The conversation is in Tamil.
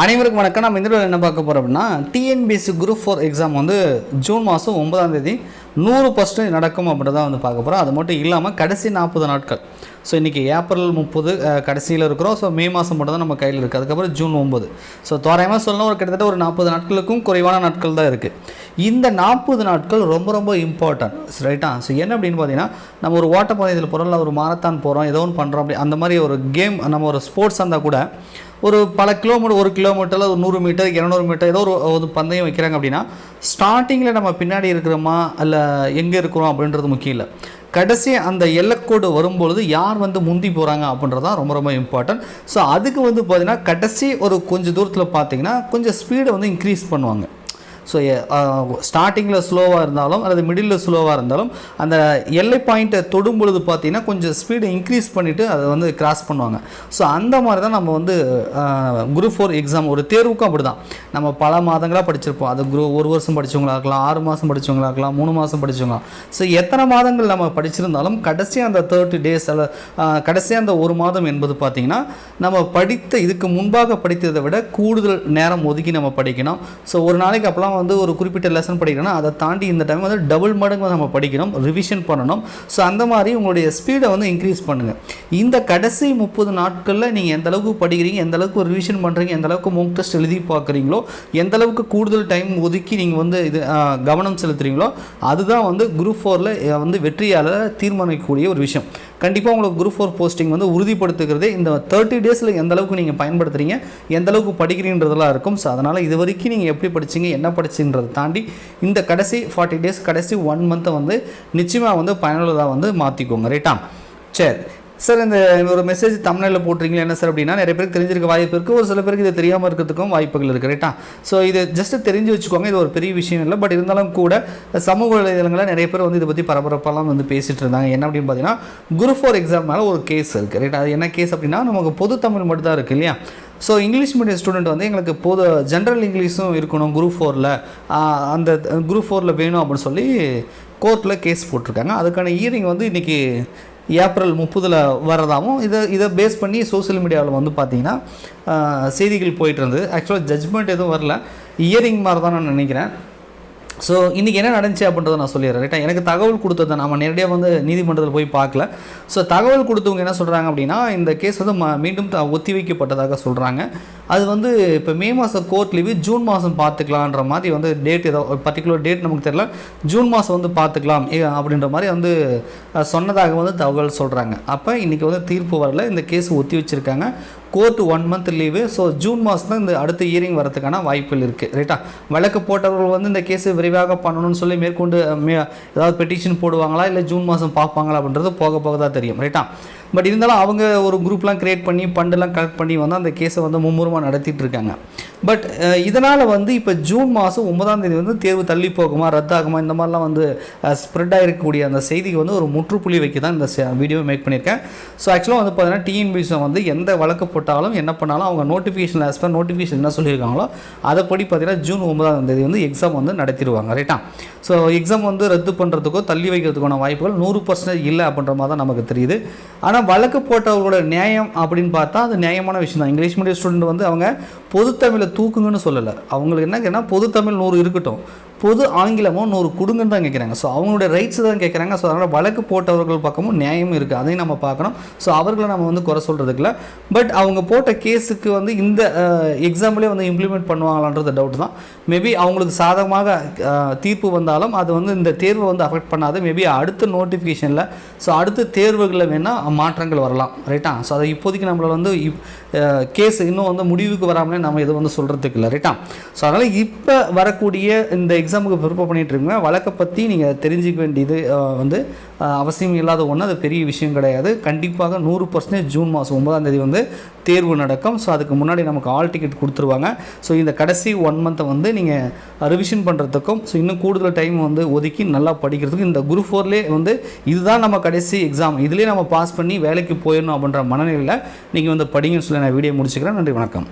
அனைவருக்கும் வணக்கம். நம்ம இந்த என்ன பார்க்க போகிறோம் அப்படின்னா டிஎன்பிஎஸ்சி குரூப் ஃபோர் எக்ஸாம் வந்து ஜூன் மாதம் ஒன்பதாம் தேதி நூறு பர்சன்டேஜ் நடக்கும் அப்படின்றத வந்து பார்க்க போகிறோம் அது மட்டும் இல்லாமல் கடைசி நாற்பது நாட்கள். ஸோ இன்றைக்கி ஏப்ரல் முப்பது கடைசியில் இருக்கிறோம். ஸோ மே மாதம் மட்டும் தான் நம்ம கையில் இருக்குது அதுக்கப்புறம் ஜூன் ஒம்பது ஸோ தோராயமாக சொல்லணும் ஒரு கிட்டத்தட்ட ஒரு நாற்பது நாட்களுக்கும் குறைவான நாட்கள் தான் இருக்குது இந்த நாற்பது நாட்கள் ரொம்ப ரொம்ப இம்பார்ட்டன்ட் ரைட்டா ஸோ என்ன அப்படின்னு பார்த்தீங்கன்னா நம்ம ஒரு ஓட்டப்பந்தயத்தில் போகிறோம் இல்லை ஒரு மாரத்தான் போகிறோம் ஏதோ ஒன்று பண்ணுறோம் அப்படி அந்த மாதிரி ஒரு கேம் நம்ம ஒரு ஸ்போர்ட்ஸ் இருந்தால் கூட ஒரு பல கிலோமீட்டர் ஒரு கிலோமீட்டரில் ஒரு நூறு மீட்டர் இரநூறு மீட்டர் ஏதோ ஒரு ஒரு பந்தயம் வைக்கிறாங்க அப்படின்னா ஸ்டார்டிங்கில் நம்ம பின்னாடி இருக்கிறோமா இல்லை எங்கே இருக்கிறோம் அப்படின்றது முக்கியம் இல்லை. கடைசி அந்த எல்லைக்கோடு வரும்பொழுது யார் வந்து முந்தி போகிறாங்க அப்படின்றது தான் ரொம்ப ரொம்ப இம்பார்ட்டன்ட் ஸோ அதுக்கு வந்து பார்த்திங்கன்னா கடைசி ஒரு கொஞ்சம் தூரத்தில் பார்த்தீங்கன்னா கொஞ்சம் ஸ்பீடை வந்து இன்க்ரீஸ் பண்ணுவாங்க. ஸோ ஸ்டார்டிங்கில் ஸ்லோவாக இருந்தாலும் அல்லது மிடில் ஸ்லோவாக இருந்தாலும் அந்த எல்லை பாயிண்ட்டை தொடும் பொழுது பார்த்தீங்கன்னா கொஞ்சம் ஸ்பீடை இன்க்ரீஸ் பண்ணிவிட்டு அதை வந்து கிராஸ் பண்ணுவாங்க. ஸோ அந்த மாதிரி தான் நம்ம வந்து குரூப் ஃபோர் எக்ஸாம் ஒரு தேர்வுக்கும் அப்படி தான் நம்ம பல மாதங்களாக படிச்சிருப்போம். அது குரூ ஒரு வருஷம் படித்தவங்களா இருக்கலாம் ஆறு மாதம் படித்தவங்களா இருக்கலாம் மூணு மாதம் படித்தவங்களா ஸோ எத்தனை மாதங்கள் நம்ம படிச்சிருந்தாலும் கடைசியாக அந்த தேர்ட்டி டேஸ் அல்ல uh, கடைசியாக அந்த ஒரு மாதம் என்பது பார்த்திங்கன்னா நம்ம படித்த இதுக்கு முன்பாக படித்ததை விட கூடுதல் நேரம் ஒதுக்கி நம்ம படிக்கணும். ஸோ ஒரு நாளைக்கு அப்போலாம் வந்து ஒரு குறிப்பிட்ட லெசன் படிக்கிறேன்னா அதை தாண்டி இந்த டைம் வந்து டபுள் மடங்கு நம்ம படிக்கணும் ரிவிஷன் பண்ணணும். ஸோ அந்த மாதிரி உங்களுடைய ஸ்பீடை வந்து இன்க்ரீஸ் பண்ணுங்கள் இந்த கடைசி முப்பது நாட்களில் நீங்கள் எந்த அளவுக்கு படிக்கிறீங்க எந்த அளவுக்கு ரிவிஷன் பண்ணுறீங்க எந்த அளவுக்கு மூக் டெஸ்ட் எழுதி பார்க்குறீங்களோ எந்த அளவுக்கு கூடுதல் டைம் ஒதுக்கி நீங்கள் வந்து இது கவனம் செலுத்துறீங்களோ அதுதான் வந்து குரூப் ஃபோரில் வந்து வெற்றியாளரை தீர்மானிக்கக்கூடிய ஒரு விஷயம். கண்டிப்பாக உங்களுக்கு குரூப் ஃபோர் போஸ்டிங் வந்து உறுதிப்படுத்துகிறதே இந்த தேர்ட்டி டேஸில் எந்த அளவுக்கு நீங்கள் பயன்படுத்துறீங்க எந்த அளவுக்கு படிக்கிறீன்றதெல்லாம் இருக்கும். ஸோ அதனால் இது வரைக்கும் நீங்கள் எப்படி படிச்சீங்க என்ன படிச்சுன்றதை தாண்டி இந்த கடைசி ஃபார்ட்டி டேஸ் கடைசி ஒன் மந்த்தை வந்து நிச்சயமாக வந்து பயனுள்ளதாக வந்து மாற்றிக்கோங்க ரைட்டா சரி. சார் இந்த ஒரு மெசேஜ் தமிழில் போட்டிருக்கீங்களா? என்ன சார் அப்படின்னா நிறைய பேருக்கு தெரிஞ்சிருக்க வாய்ப்பு இருக்குது ஒரு சில பேருக்கு இது தெரியாமல் இருக்கிறதுக்கும் வாய்ப்புகள் இருக்குது ரைட்டா ஸோ இது ஜஸ்ட் தெரிஞ்சு வச்சுக்கோங்க. இது ஒரு பெரிய விஷயம் இல்லை. பட் இருந்தாலும் கூட சமூக வலைதளங்களில் நிறைய பேர் வந்து இதை பற்றி பரபரப்பெல்லாம் வந்து பேசிகிட்டு இருந்தாங்க. என்ன அப்படின்னு பார்த்தீங்கன்னா குரூப் ஃபோர் எக்ஸாம் மேலே ஒரு கேஸ் இருக்குது ரைட்டா அது என்ன கேஸ் அப்படின்னா நமக்கு பொது தமிழ் மட்டும் தான் இருக்குது இல்லையா? ஸோ இங்கிலீஷ் மீடியம் ஸ்டூடெண்ட் வந்து எங்களுக்கு போது ஜென்ரல் இங்கிலீஷும் இருக்கணும் குரூப் ஃபோரில் அந்த குரூப் ஃபோரில் வேணும் அப்படின்னு சொல்லி கோர்ட்டில் கேஸ் போட்டிருக்காங்க. அதுக்கான ஹியரிங் வந்து இன்றைக்கி ஏப்ரல் முப்பதில் வரதாகவும் இதை இதை பேஸ் பண்ணி சோஷியல் மீடியாவில் வந்து பார்த்தீங்கன்னா செய்திகள் போயிட்டு இருந்தது. ஆக்சுவலாக ஜட்ஜ்மெண்ட் எதுவும் வரல. இயரிங் மாதிரி தான் நான் நினைக்கிறேன். ஸோ இன்றைக்கி என்ன நடந்துச்சு அப்படின்றத நான் சொல்லிடுறேன். ரைட்டா எனக்கு தகவல் கொடுத்ததை நம்ம நேரடியாக வந்து நீதிமன்றத்தில் போய் பார்க்கல. ஸோ தகவல் கொடுத்தவங்க என்ன சொல்கிறாங்க அப்படின்னா இந்த கேஸ் வந்து ம- மீண்டும் த- ஒத்தி வைக்கப்பட்டதாக சொல்கிறாங்க அது வந்து இப்போ மே மாதம் கோர்ட் லீவு ஜூன் மாதம் பார்த்துக்கலான்ற மாதிரி வந்து டேட் ஏதோ பர்டிகுலர் டேட் நமக்கு தெரியல. ஜூன் மாதம் வந்து பார்த்துக்கலாம் அப்படின்ற மாதிரி வந்து சொன்னதாக வந்து தகவல் சொல்கிறாங்க அப்போ இன்றைக்கி வந்து தீர்ப்பு வரல. இந்த கேஸ் ஒத்தி வச்சுருக்காங்க. Court one month leave so June மாதம் தான் இந்த அடுத்த இயரிங் வரதுக்கான வாய்ப்புகள் இருக்குது ரைட்டா வழக்கு போட்டவர்கள் வந்து இந்த கேஸை விரைவாக பண்ணணும்னு சொல்லி மேற்கொண்டு மே ஏதாவது பெட்டிஷன் போடுவாங்களா? இல்லை ஜூன் மாதம் பார்ப்பாங்களா அப்படின்றது போக போக தான் தெரியும். ரைட்டா பட் இருந்தாலும் அவங்க ஒரு குரூப்லாம் கிரியேட் பண்ணி ஃபண்டெல்லாம் கலெக்ட் பண்ணி வந்து அந்த கேஸை வந்து மும்முரமாக நடத்திட்டு இருக்காங்க. பட் uh, இதனால் வந்து இப்போ ஜூன் மாதம் ஒன்பதாம் தேதி வந்து தேர்வு தள்ளி போகுமா ரத்தாகுமா இந்த மாதிரிலாம் வந்து uh, ஸ்ப்ரெட் ஆகிருக்கக்கூடிய அந்த செய்திக்கு வந்து ஒரு முற்றுப்புள்ளி வைக்க தான் இந்த வீடியோ மேக் பண்ணியிருக்கேன். ஸோ ஆக்சுவலாக வந்து பார்த்தீங்கன்னா டிஎன்பிசி வந்து எந்த வழக்கு போட்டாலும் என்ன பண்ணாலும் அவங்க நோட்டிஃபிகேஷன் ஆஸ் பர் நோட்டிஃபிகேஷன் என்ன சொல்லியிருக்காங்களோ அதைப்படி பார்த்தீங்கன்னா ஜூன் ஒன்பதாம் தேதி வந்து எக்ஸாம் வந்து நடத்திடுவாங்க ரைட்டா ஸோ எக்ஸாம் வந்து ரத்து பண்ணுறதுக்கோ தள்ளி வைக்கிறதுக்கான வாய்ப்புகள் நூறு பர்சன்டேஜ் இல்லை அப்படின்ற மாதிரி தான் நமக்கு தெரியுது. ஆனால் வழக்கு போட்டவர்களோட நியாயம் அப்படின்னு பார்த்தா அது நியாயமான விஷயம் தான் இங்கிலீஷ் மீடியம் ஸ்டூடெண்ட் வந்து அவங்க பொதுத்தமிழை தூக்குங்கன்னு சொல்லலை. அவங்களுக்கு என்ன கேட்டால் தமிழ் நூறு இருக்கட்டும். பொது ஆங்கிலமும் ஒரு கொடுங்கன்னு தான் கேட்குறாங்க ஸோ அவங்களுடைய ரைட்ஸ் தான் கேட்குறாங்க ஸோ அதனால் வழக்கு போட்டவர்கள் பக்கமும் நியாயமும் இருக்குது அதையும் நம்ம பார்க்கணும். ஸோ அவர்களை நம்ம வந்து குறை சொல்கிறதுக்குல பட் அவங்க போட்ட கேஸுக்கு வந்து இந்த எக்ஸாம்பிளே வந்து இம்ப்ளிமெண்ட் பண்ணுவாங்களான்றது டவுட் தான். மேபி அவங்களுக்கு சாதகமாக தீர்ப்பு வந்தாலும் அது வந்து இந்த தேர்வை வந்து அஃபெக்ட் பண்ணாது. மேபி அடுத்த நோட்டிஃபிகேஷனில் ஸோ அடுத்த தேர்வுகளில் வேணால் மாற்றங்கள் வரலாம். ரைட்டா ஸோ அதை இப்போதைக்கு நம்மளால் வந்து கேஸ் இன்னும் வந்து முடிவுக்கு வராமலே நம்ம எதுவும் வந்து சொல்கிறதுக்கு இல்லை. ரைட்டா ஸோ அதனால் இப்போ வரக்கூடிய இந்த எக்ஸாமுக்கு ப்ரிப்பேர் பண்ணிட்டு வழக்கை பற்றி நீங்கள் தெரிஞ்சுக்க வேண்டியது வந்து அவசியம் இல்லாத ஒன்று அது பெரிய விஷயம் கிடையாது. கண்டிப்பாக நூறு பர்சன்டேஜ் ஜூன் மாதம் ஒன்பதாம் தேதி வந்து தேர்வு நடக்கும். ஸோ அதுக்கு முன்னாடி நமக்கு ஆல் டிக்கெட் கொடுத்துருவாங்க. ஸோ இந்த கடைசி ஒன் மந்த்தை வந்து நீங்கள் ரிவிஷன் பண்ணுறதுக்கும் ஸோ இன்னும் கூடுதல் டைம் வந்து ஒதுக்கி நல்லா படிக்கிறதுக்கும் இந்த குரூப் ஃபோர்லேயே வந்து இதுதான் நம்ம கடைசி எக்ஸாம் இதுலேயே நம்ம பாஸ் பண்ணி வேலைக்கு போயிடணும் அப்படின்ற மனநிலையில் நீங்கள் வந்து படிங்கன்னு சொல்லி நான் வீடியோ முடிச்சுக்கிறேன். நன்றி வணக்கம்.